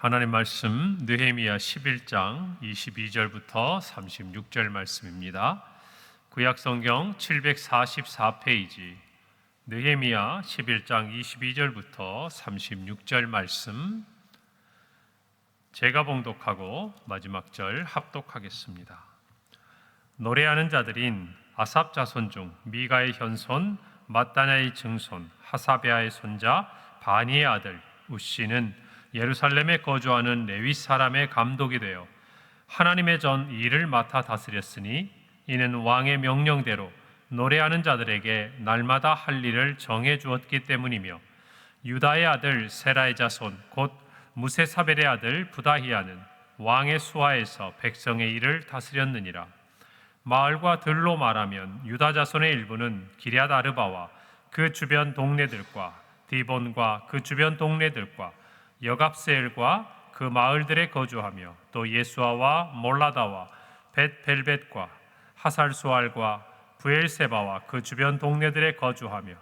하나님 말씀 느헤미야 11장 22절부터 36절 말씀입니다. 구약 성경 744페이지 느헤미야 11장 22절부터 36절 말씀 제가 봉독하고 마지막 절 합독하겠습니다. 노래하는 자들인 아삽 자손 중 미가의 현손 마따나의 증손 하사베아의 손자 바니의 아들 우시는 예루살렘에 거주하는 레위 사람의 감독이 되어 하나님의 전 일을 맡아 다스렸으니 이는 왕의 명령대로 노래하는 자들에게 날마다 할 일을 정해 주었기 때문이며 유다의 아들 세라의 자손 곧 무세사벨의 아들 부다히아는 왕의 수하에서 백성의 일을 다스렸느니라. 마을과 들로 말하면 유다 자손의 일부는 기럇 아르바와 그 주변 동네들과 디본과 그 주변 동네들과 여갑세엘과 그 마을들에 거주하며 또 예수아와 몰라다와 벳벨벳과 하살수알과 부엘세바와 그 주변 동네들에 거주하며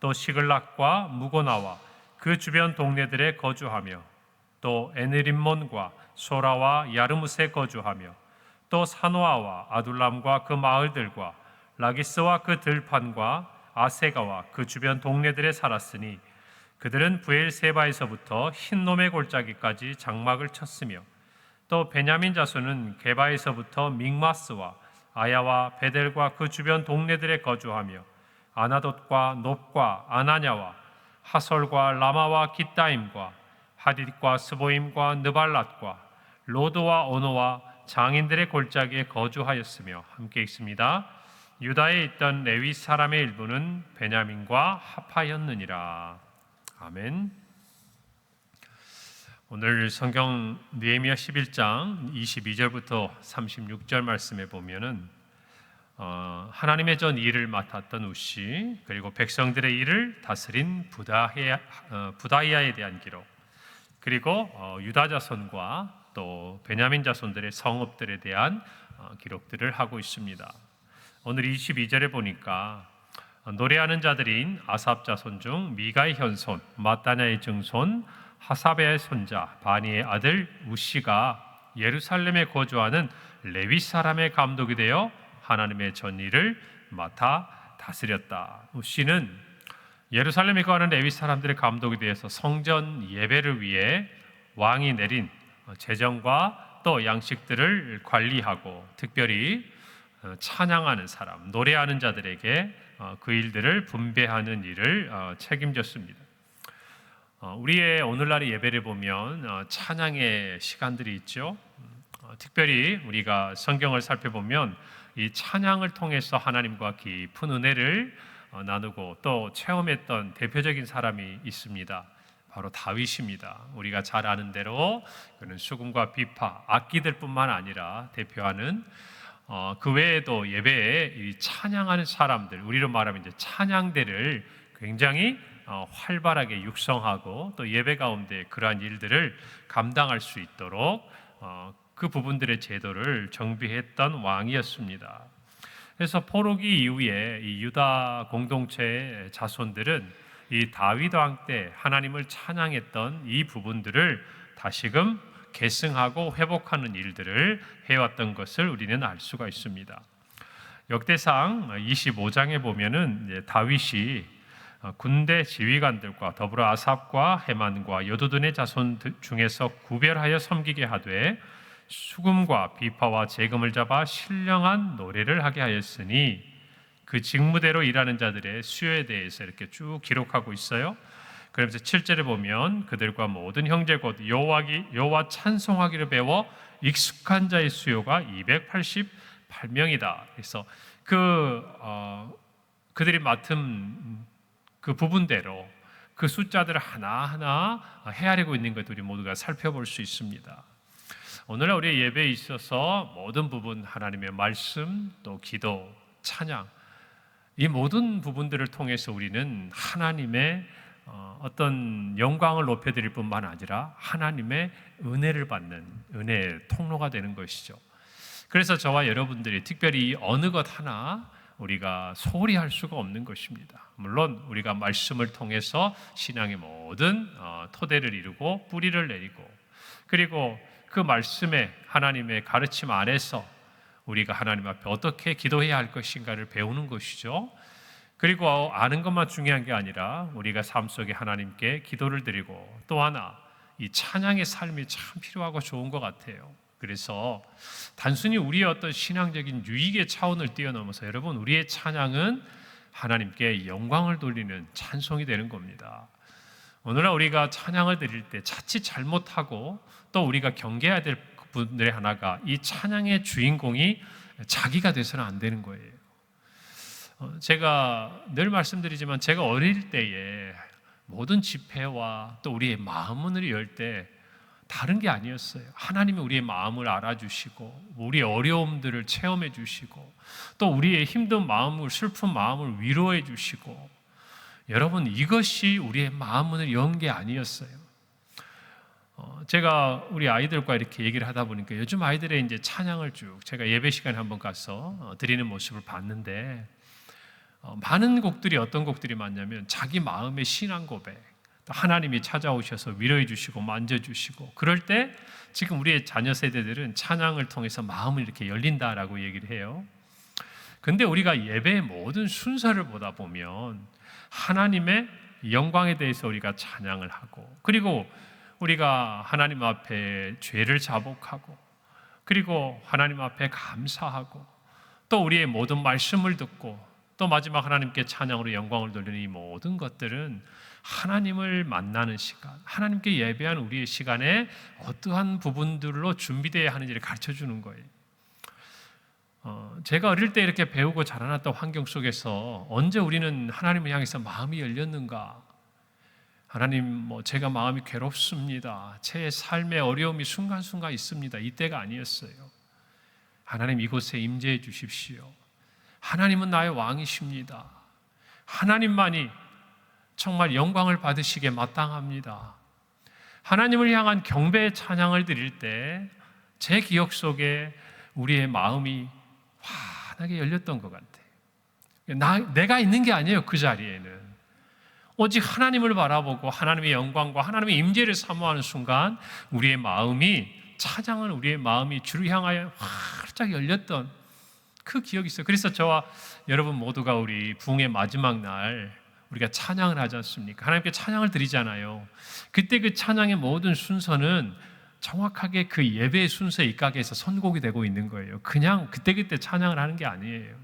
또 시글락과 무고나와 그 주변 동네들에 거주하며 또 에느림몬과 소라와 야르무스에 거주하며 또 사노아와 아둘람과 그 마을들과 라기스와 그 들판과 아세가와 그 주변 동네들에 살았으니 그들은 부엘세바에서부터 흰놈의 골짜기까지 장막을 쳤으며 또 베냐민 자손은 게바에서부터 믹마스와 아야와 베델과 그 주변 동네들에 거주하며 아나돗과 높과 아나냐와 하솔과 라마와 기타임과 하딧과 스보임과 느발랏과 로드와 오노와 장인들의 골짜기에 거주하였으며 함께 있습니다. 유다에 있던 레위 사람의 일부는 베냐민과 합하였느니라. 아멘. 오늘 성경 느헤미야 11장 22절부터 36절 말씀에 보면은 어, 하나님의 전 일을 맡았던 우시 그리고 백성들의 일을 다스린 부다히야, 어, 부다히야에 대한 기록 그리고 어, 유다 자손과 또 베냐민 자손들의 성읍들에 대한 어, 기록들을 하고 있습니다. 오늘 22절에 보니까 노래하는 자들인 아삽 자손 중 미가의 현손, 마따냐의 증손, 하사베의 손자 바니의 아들 우시가 예루살렘에 거주하는 레위 사람의 감독이 되어 하나님의 전일을 맡아 다스렸다. 우시는 예루살렘에 거하는 레위 사람들의 감독이 되어서 성전 예배를 위해 왕이 내린 재정과 또 양식들을 관리하고 특별히 찬양하는 사람, 노래하는 자들에게 어, 그 일들을 분배하는 일을 어, 책임졌습니다. 어, 우리의 오늘날의 예배를 보면 찬양의 시간들이 있죠. 특별히 우리가 성경을 살펴보면 이 찬양을 통해서 하나님과 깊은 은혜를 나누고 또 체험했던 대표적인 사람이 있습니다. 바로 다윗입니다. 우리가 잘 아는 대로 그는 수금과 비파, 악기들뿐만 아니라 대표하는 어, 그 외에도 예배에 이 찬양하는 사람들, 우리로 말하면 이제 찬양대를 굉장히 어, 활발하게 육성하고 또 예배 가운데 그러한 일들을 감당할 수 있도록 어, 그 부분들의 제도를 정비했던 왕이었습니다. 그래서 포로기 이후에 이 유다 공동체의 자손들은 이 다윗 왕 때 하나님을 찬양했던 이 부분들을 다시금 계승하고 회복하는 일들을 해왔던 것을 우리는 알 수가 있습니다. 역대상 25장에 보면은 다윗이 군대 지휘관들과 더불어 아삽과 헤만과 여두둔의 자손 중에서 구별하여 섬기게 하되 수금과 비파와 재금을 잡아 신령한 노래를 하게 하였으니 그 직무대로 일하는 자들의 수요에 대해서 이렇게 쭉 기록하고 있어요. 그러면서 7절에 보면 그들과 모든 형제 곧 여호와기 여호와 찬송하기를 배워 익숙한 자의 수요가 288명이다. 그래서 그 어, 그들이 맡은 그 부분대로 그 숫자들을 하나하나 헤아리고 있는 것들 우리 모두가 살펴볼 수 있습니다. 오늘 우리 예배에 있어서 모든 부분 하나님의 말씀 또 기도 찬양 이 모든 부분들을 통해서 우리는 하나님의 어, 어떤 영광을 높여드릴 뿐만 아니라 하나님의 은혜를 받는 은혜의 통로가 되는 것이죠. 그래서 저와 여러분들이 특별히 어느 것 하나 우리가 소홀히 할 수가 없는 것입니다. 물론 우리가 말씀을 통해서 신앙의 모든 어, 토대를 이루고 뿌리를 내리고 그리고 그 말씀에 하나님의 가르침 안에서 우리가 하나님 앞에 어떻게 기도해야 할 것인가를 배우는 것이죠. 그리고 아는 것만 중요한 게 아니라 우리가 삶 속에 하나님께 기도를 드리고 또 하나 이 찬양의 삶이 참 필요하고 좋은 것 같아요. 그래서 단순히 우리의 어떤 신앙적인 유익의 차원을 뛰어넘어서 여러분 우리의 찬양은 하나님께 영광을 돌리는 찬송이 되는 겁니다. 오늘날 우리가 찬양을 드릴 때 자칫 잘못하고 또 우리가 경계해야 될 분들의 하나가 이 찬양의 주인공이 자기가 돼서는 안 되는 거예요. 어, 제가 늘 말씀드리지만 제가 어릴 때에 모든 집회와 또 우리의 마음문을 열 때 다른 게 아니었어요. 하나님이 우리의 마음을 알아주시고 우리의 어려움들을 체험해 주시고 또 우리의 힘든 마음을 슬픈 마음을 위로해 주시고 여러분 이것이 우리의 마음문을 연 게 아니었어요. 어, 제가 우리 아이들과 이렇게 얘기를 하다 보니까 요즘 아이들의 이제 찬양을 쭉 제가 예배 시간에 한번 가서 어, 드리는 모습을 봤는데 어, 많은 곡들이 어떤 곡들이 많냐면 자기 마음의 신앙 고백, 하나님이 찾아오셔서 위로해 주시고 만져 주시고 그럴 때 지금 우리의 자녀 세대들은 찬양을 통해서 마음을 이렇게 열린다라고 얘기를 해요. 근데 우리가 예배의 모든 순서를 보다 보면 하나님의 영광에 대해서 우리가 찬양을 하고 그리고 우리가 하나님 앞에 죄를 자복하고 그리고 하나님 앞에 감사하고 또 우리의 모든 말씀을 듣고 또 마지막 하나님께 찬양으로 영광을 돌리는 이 모든 것들은 하나님을 만나는 시간, 하나님께 예배한 우리의 시간에 어떠한 부분들로 준비되어야 하는지를 가르쳐 주는 거예요. 어, 제가 어릴 때 이렇게 배우고 자라났던 환경 속에서 언제 우리는 하나님을 향해서 마음이 열렸는가? 하나님, 뭐 제가 마음이 괴롭습니다. 제 삶의 어려움이 순간순간 있습니다. 이때가 아니었어요. 하나님 이곳에 임재해 주십시오. 하나님은 나의 왕이십니다. 하나님만이 정말 영광을 받으시게 마땅합니다. 하나님을 향한 경배의 찬양을 드릴 때 제 기억 속에 우리의 마음이 환하게 열렸던 것 같아요. 나, 내가 있는 게 아니에요, 그 자리에는. 오직 하나님을 바라보고 하나님의 영광과 하나님의 임재를 사모하는 순간 우리의 마음이 찬양은 우리의 마음이 주를 향하여 활짝 열렸던 그 기억이 있어요. 그래서 저와 여러분 모두가 우리 부흥의 마지막 날 우리가 찬양을 하지 않습니까? 하나님께 찬양을 드리잖아요. 그때 그 찬양의 모든 순서는 정확하게 그 예배의 순서에 입각해서 선곡이 되고 있는 거예요. 그냥 그때그때 찬양을 하는 게 아니에요.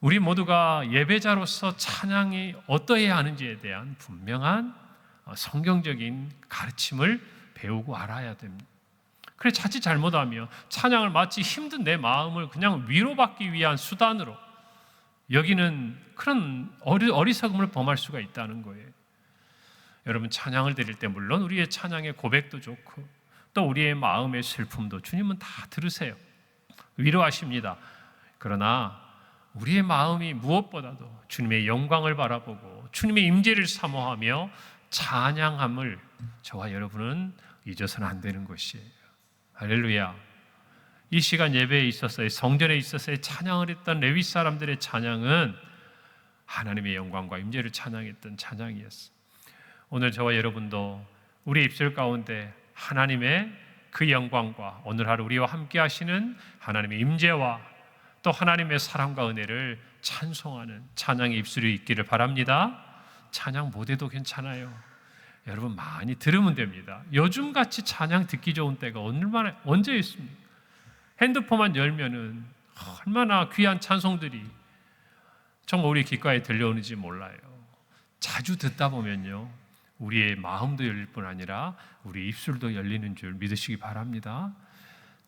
우리 모두가 예배자로서 찬양이 어떠해야 하는지에 대한 분명한 어, 성경적인 가르침을 배우고 알아야 됩니다. 그래 자칫 잘못하며 찬양을 마치 힘든 내 마음을 그냥 위로받기 위한 수단으로 여기는 그런 어리, 어리석음을 범할 수가 있다는 거예요. 여러분 찬양을 드릴 때 물론 우리의 찬양의 고백도 좋고 또 우리의 마음의 슬픔도 주님은 다 들으세요. 위로하십니다. 그러나 우리의 마음이 무엇보다도 주님의 영광을 바라보고 주님의 임재를 사모하며 찬양함을 저와 여러분은 잊어서는 안 되는 것이에요. 할렐루야. 이 시간 예배에 있어서의 성전에 있어서의 찬양을 했던 레위 사람들의 찬양은 하나님의 영광과 임재를 찬양했던 찬양이었어. 오늘 저와 여러분도 우리 입술 가운데 하나님의 그 영광과 오늘 하루 우리와 함께 하시는 하나님의 임재와 또 하나님의 사랑과 은혜를 찬송하는 찬양의 입술이 있기를 바랍니다. 찬양 못해도 괜찮아요. 여러분 많이 들으면 됩니다. 요즘 같이 찬양 듣기 좋은 때가 얼마나 언제 있습니까? 핸드폰만 열면은 얼마나 귀한 찬송들이 정말 우리 귓가에 들려오는지 몰라요. 자주 듣다 보면요. 우리의 마음도 열릴 뿐 아니라 우리 입술도 열리는 줄 믿으시기 바랍니다.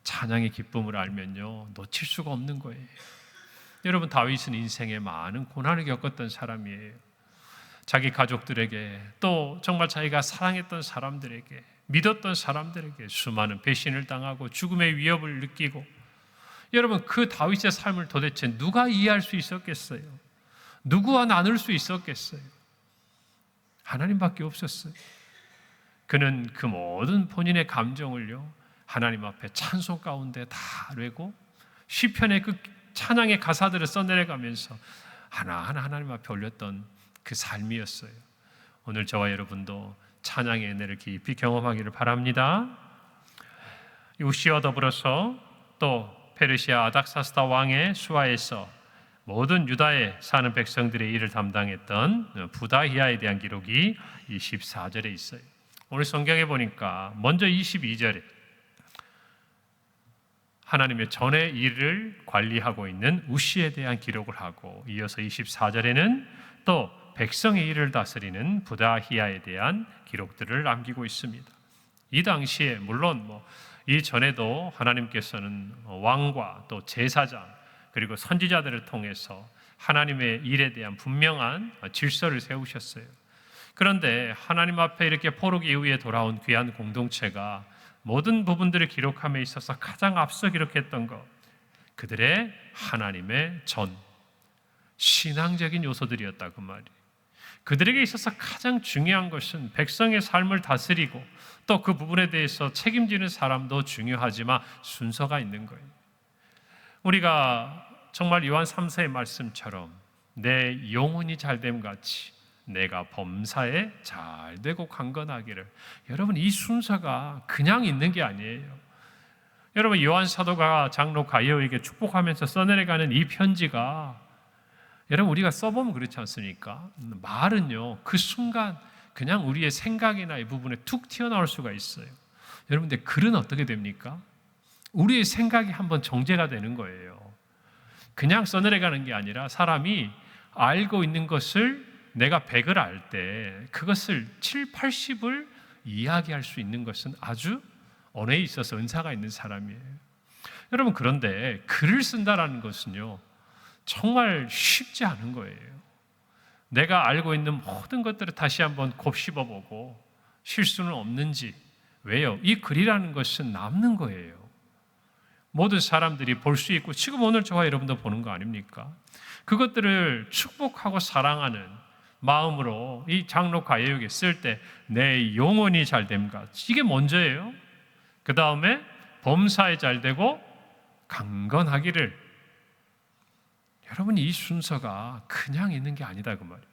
찬양의 기쁨을 알면요. 놓칠 수가 없는 거예요. 여러분 다윗은 인생에 많은 고난을 겪었던 사람이에요. 자기 가족들에게 또 정말 자기가 사랑했던 사람들에게 믿었던 사람들에게 수많은 배신을 당하고 죽음의 위협을 느끼고 여러분 그 다윗의 삶을 도대체 누가 이해할 수 있었겠어요? 누구와 나눌 수 있었겠어요? 하나님밖에 없었어요. 그는 그 모든 본인의 감정을요 하나님 앞에 찬송 가운데 다 내고 시편의 그 찬양의 가사들을 써내려가면서 하나하나 하나님 앞에 올렸던 그 삶이었어요. 오늘 저와 여러분도 찬양의 은혜를 깊이 경험하기를 바랍니다. 우시와 더불어서 또 페르시아 아닥사스다 왕의 수하에서 모든 유다에 사는 백성들의 일을 담당했던 부다히아에 대한 기록이 24절에 있어요. 오늘 성경에 보니까 먼저 22절에 하나님의 전의 일을 관리하고 있는 우시에 대한 기록을 하고 이어서 24절에는 또 백성의 일을 다스리는 부다히아에 대한 기록들을 남기고 있습니다. 이 당시에 물론 뭐 이전에도 하나님께서는 왕과 또 제사장 그리고 선지자들을 통해서 하나님의 일에 대한 분명한 질서를 세우셨어요. 그런데 하나님 앞에 이렇게 포로기 이후에 돌아온 귀한 공동체가 모든 부분들을 기록함에 있어서 가장 앞서 기록했던 것 그들의 하나님의 전 신앙적인 요소들이었다 그 말이. 그들에게 있어서 가장 중요한 것은 백성의 삶을 다스리고 또 그 부분에 대해서 책임지는 사람도 중요하지만 순서가 있는 거예요. 우리가 정말 요한 3세의 말씀처럼 내 영혼이 잘됨 같이 내가 범사에 잘 되고 강건하기를 여러분 이 순서가 그냥 있는 게 아니에요. 여러분 요한 사도가 장로 가이오에게 축복하면서 써내려가는 이 편지가 여러분 우리가 써보면 그렇지 않습니까? 말은요 그 순간 그냥 우리의 생각이나 이 부분에 툭 튀어나올 수가 있어요. 여러분 근데 글은 어떻게 됩니까? 우리의 생각이 한번 정제가 되는 거예요. 그냥 써내려가는 게 아니라 사람이 알고 있는 것을 내가 100을 알 때 그것을 7, 80을 이야기할 수 있는 것은 아주 언어에 있어서 은사가 있는 사람이에요. 여러분 그런데 글을 쓴다라는 것은요. 정말 쉽지 않은 거예요. 내가 알고 있는 모든 것들을 다시 한번 곱씹어 보고 실수는 없는지 왜요? 이 글이라는 것은 남는 거예요. 모든 사람들이 볼 수 있고 지금 오늘 저와 여러분도 보는 거 아닙니까? 그것들을 축복하고 사랑하는 마음으로 이 장로 가요역에 쓸 때 내 영혼이 잘 됨과 이게 먼저예요. 그 다음에 범사에 잘 되고 강건하기를 여러분 이 순서가 그냥 있는 게 아니다 그 말이에요.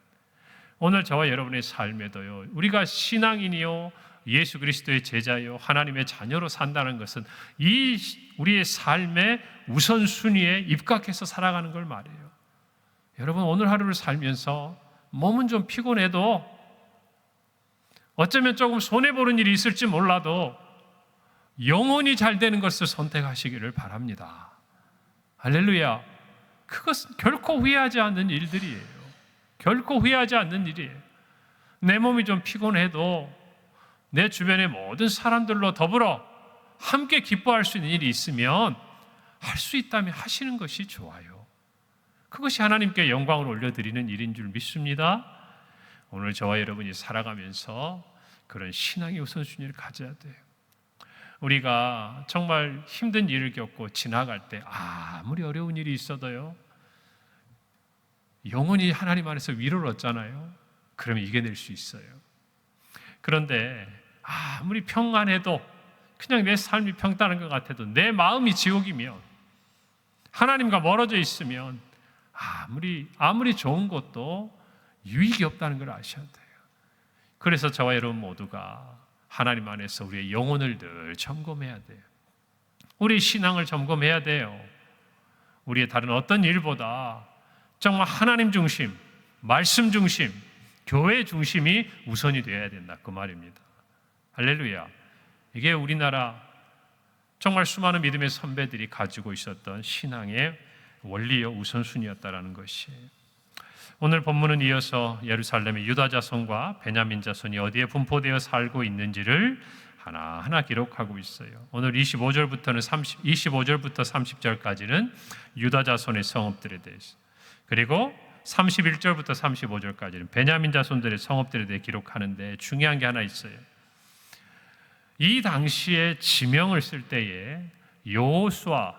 오늘 저와 여러분의 삶에도요. 우리가 신앙인이요 예수 그리스도의 제자요 하나님의 자녀로 산다는 것은 이 우리의 삶의 우선순위에 입각해서 살아가는 걸 말해요. 여러분 오늘 하루를 살면서 몸은 좀 피곤해도 어쩌면 조금 손해 보는 일이 있을지 몰라도 영혼이 잘 되는 것을 선택하시기를 바랍니다. 할렐루야. 그것은 결코 후회하지 않는 일들이에요. 결코 후회하지 않는 일이에요. 내 몸이 좀 피곤해도 내 주변의 모든 사람들로 더불어 함께 기뻐할 수 있는 일이 있으면 할 수 있다면 하시는 것이 좋아요. 그것이 하나님께 영광을 올려드리는 일인 줄 믿습니다. 오늘 저와 여러분이 살아가면서 그런 신앙의 우선순위를 가져야 돼요. 우리가 정말 힘든 일을 겪고 지나갈 때 아무리 어려운 일이 있어도요. 영원히 하나님 안에서 위로를 얻잖아요. 그러면 이겨낼 수 있어요. 그런데 아무리 평안해도 그냥 내 삶이 평탄한 것 같아도 내 마음이 지옥이면 하나님과 멀어져 있으면 아무리 아무리 좋은 것도 유익이 없다는 걸 아셔야 돼요. 그래서 저와 여러분 모두가 하나님 안에서 우리의 영혼을 늘 점검해야 돼요. 우리 신앙을 점검해야 돼요. 우리의 다른 어떤 일보다 정말 하나님 중심, 말씀 중심, 교회 중심이 우선이 되어야 된다. 그 말입니다. 할렐루야. 이게 우리나라 정말 수많은 믿음의 선배들이 가지고 있었던 신앙의 원리요 우선순위였다라는 것이 오늘 본문은 이어서 예루살렘의 유다 자손과 베냐민 자손이 어디에 분포되어 살고 있는지를 하나하나 기록하고 있어요. 오늘 25절부터는 30, 25절부터 30절까지는 유다 자손의 성읍들에 대해서 그리고 31절부터 35절까지는 베냐민 자손들의 성읍들에 대해 기록하는데 중요한 게 하나 있어요. 이 당시에 지명을 쓸 때에 요수아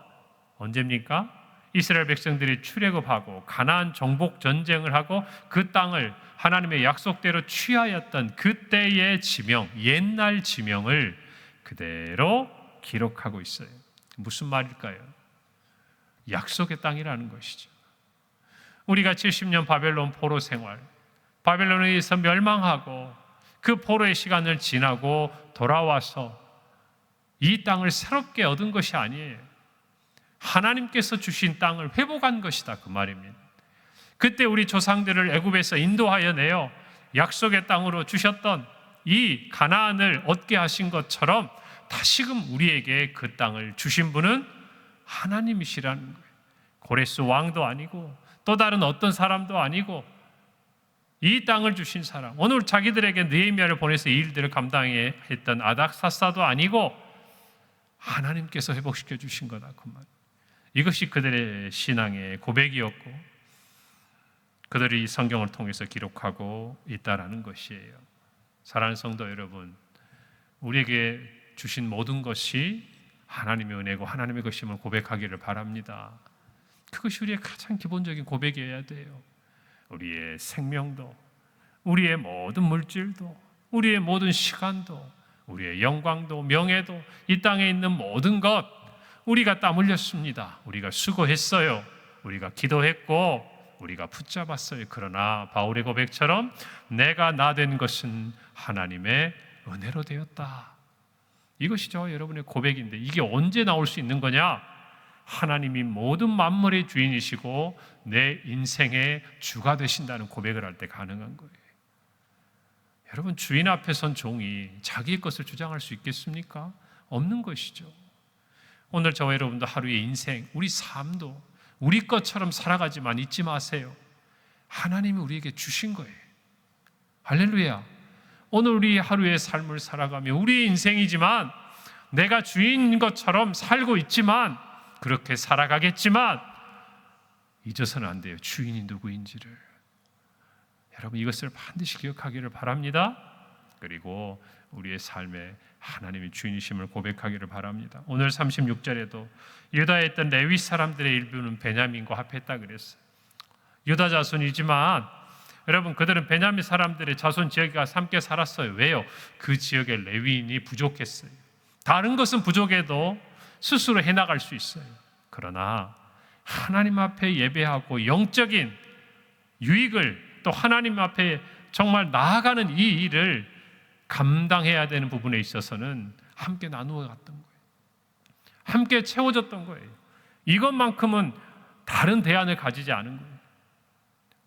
언제입니까? 이스라엘 백성들이 출애굽하고 가나안 정복 전쟁을 하고 그 땅을 하나님의 약속대로 취하였던 그때의 지명, 옛날 지명을 그대로 기록하고 있어요. 무슨 말일까요? 약속의 땅이라는 것이죠. 우리가 70년 바벨론 포로 생활, 바벨론에 의해서 멸망하고 그 포로의 시간을 지나고 돌아와서 이 땅을 새롭게 얻은 것이 아니에요. 하나님께서 주신 땅을 회복한 것이다 그 말입니다. 그때 우리 조상들을 애굽에서 인도하여 내어 약속의 땅으로 주셨던 이 가나안을 얻게 하신 것처럼 다시금 우리에게 그 땅을 주신 분은 하나님이시라는 거예요. 고레스 왕도 아니고 또 다른 어떤 사람도 아니고 이 땅을 주신 사람 오늘 자기들에게 느헤미야를 보내서 이 일들을 감당해 했던 아닥사사도 아니고 하나님께서 회복시켜 주신 거다 그 말. 이것이 그들의 신앙의 고백이었고 그들이 성경을 통해서 기록하고 있다라는 것이에요. 사랑하는 성도 여러분, 우리에게 주신 모든 것이 하나님의 은혜고 하나님의 것임을 고백하기를 바랍니다. 그것이 우리의 가장 기본적인 고백이어야 돼요. 우리의 생명도, 우리의 모든 물질도, 우리의 모든 시간도, 우리의 영광도, 명예도, 이 땅에 있는 모든 것, 우리가 땀 흘렸습니다. 우리가 수고했어요. 우리가 기도했고, 우리가 붙잡았어요. 그러나 바울의 고백처럼 내가 나 된 것은 하나님의 은혜로 되었다. 이것이 저 여러분의 고백인데 이게 언제 나올 수 있는 거냐? 하나님이 모든 만물의 주인이시고 내 인생의 주가 되신다는 고백을 할 때 가능한 거예요. 여러분 주인 앞에 선 종이 자기의 것을 주장할 수 있겠습니까? 없는 것이죠. 오늘 저와 여러분도 하루의 인생, 우리 삶도 우리 것처럼 살아가지만 잊지 마세요. 하나님이 우리에게 주신 거예요. 할렐루야. 오늘 우리 하루의 삶을 살아가며 우리의 인생이지만 내가 주인인 것처럼 살고 있지만 그렇게 살아가겠지만 잊어서는 안 돼요. 주인이 누구인지를. 여러분 이것을 반드시 기억하기를 바랍니다. 그리고 우리의 삶에 하나님의 주인이심을 고백하기를 바랍니다. 오늘 36절에도 유다에 있던 레위 사람들의 일부는 베냐민과 합했다 그랬어요. 유다 자손이지만 여러분 그들은 베냐민 사람들의 자손 지역과 함께 살았어요. 왜요? 그 지역에 레위인이 부족했어요. 다른 것은 부족해도 스스로 해 나갈 수 있어요. 그러나 하나님 앞에 예배하고 영적인 유익을 또 하나님 앞에 정말 나아가는 이 일을 감당해야 되는 부분에 있어서는 함께 나누어 갔던 거예요. 함께 채워졌던 거예요. 이것만큼은 다른 대안을 가지지 않은 거예요.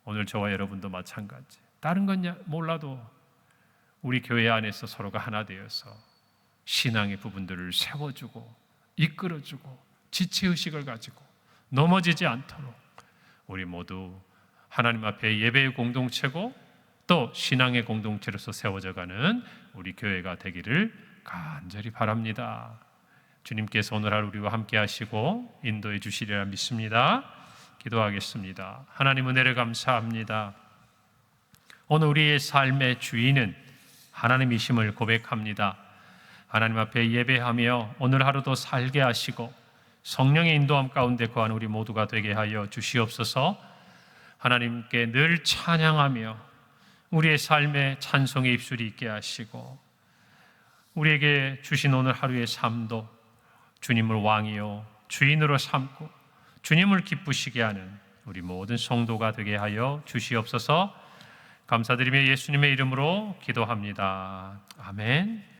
오늘 저와 여러분도 마찬가지. 다른 건 몰라도 우리 교회 안에서 서로가 하나 되어서 신앙의 부분들을 세워주고 이끌어주고 지체의식을 가지고 넘어지지 않도록 우리 모두 하나님 앞에 예배의 공동체고 또 신앙의 공동체로서 세워져가는 우리 교회가 되기를 간절히 바랍니다. 주님께서 오늘 하루 우리와 함께 하시고 인도해 주시리라 믿습니다. 기도하겠습니다. 하나님 은혜를 감사합니다. 오늘 우리의 삶의 주인은 하나님이심을 고백합니다. 하나님 앞에 예배하며 오늘 하루도 살게 하시고 성령의 인도함 가운데 거하는 우리 모두가 되게 하여 주시옵소서. 하나님께 늘 찬양하며 우리의 삶에 찬송의 입술이 있게 하시고 우리에게 주신 오늘 하루의 삶도 주님을 왕이요 주인으로 삼고 주님을 기쁘시게 하는 우리 모든 성도가 되게 하여 주시옵소서 감사드리며 예수님의 이름으로 기도합니다. 아멘.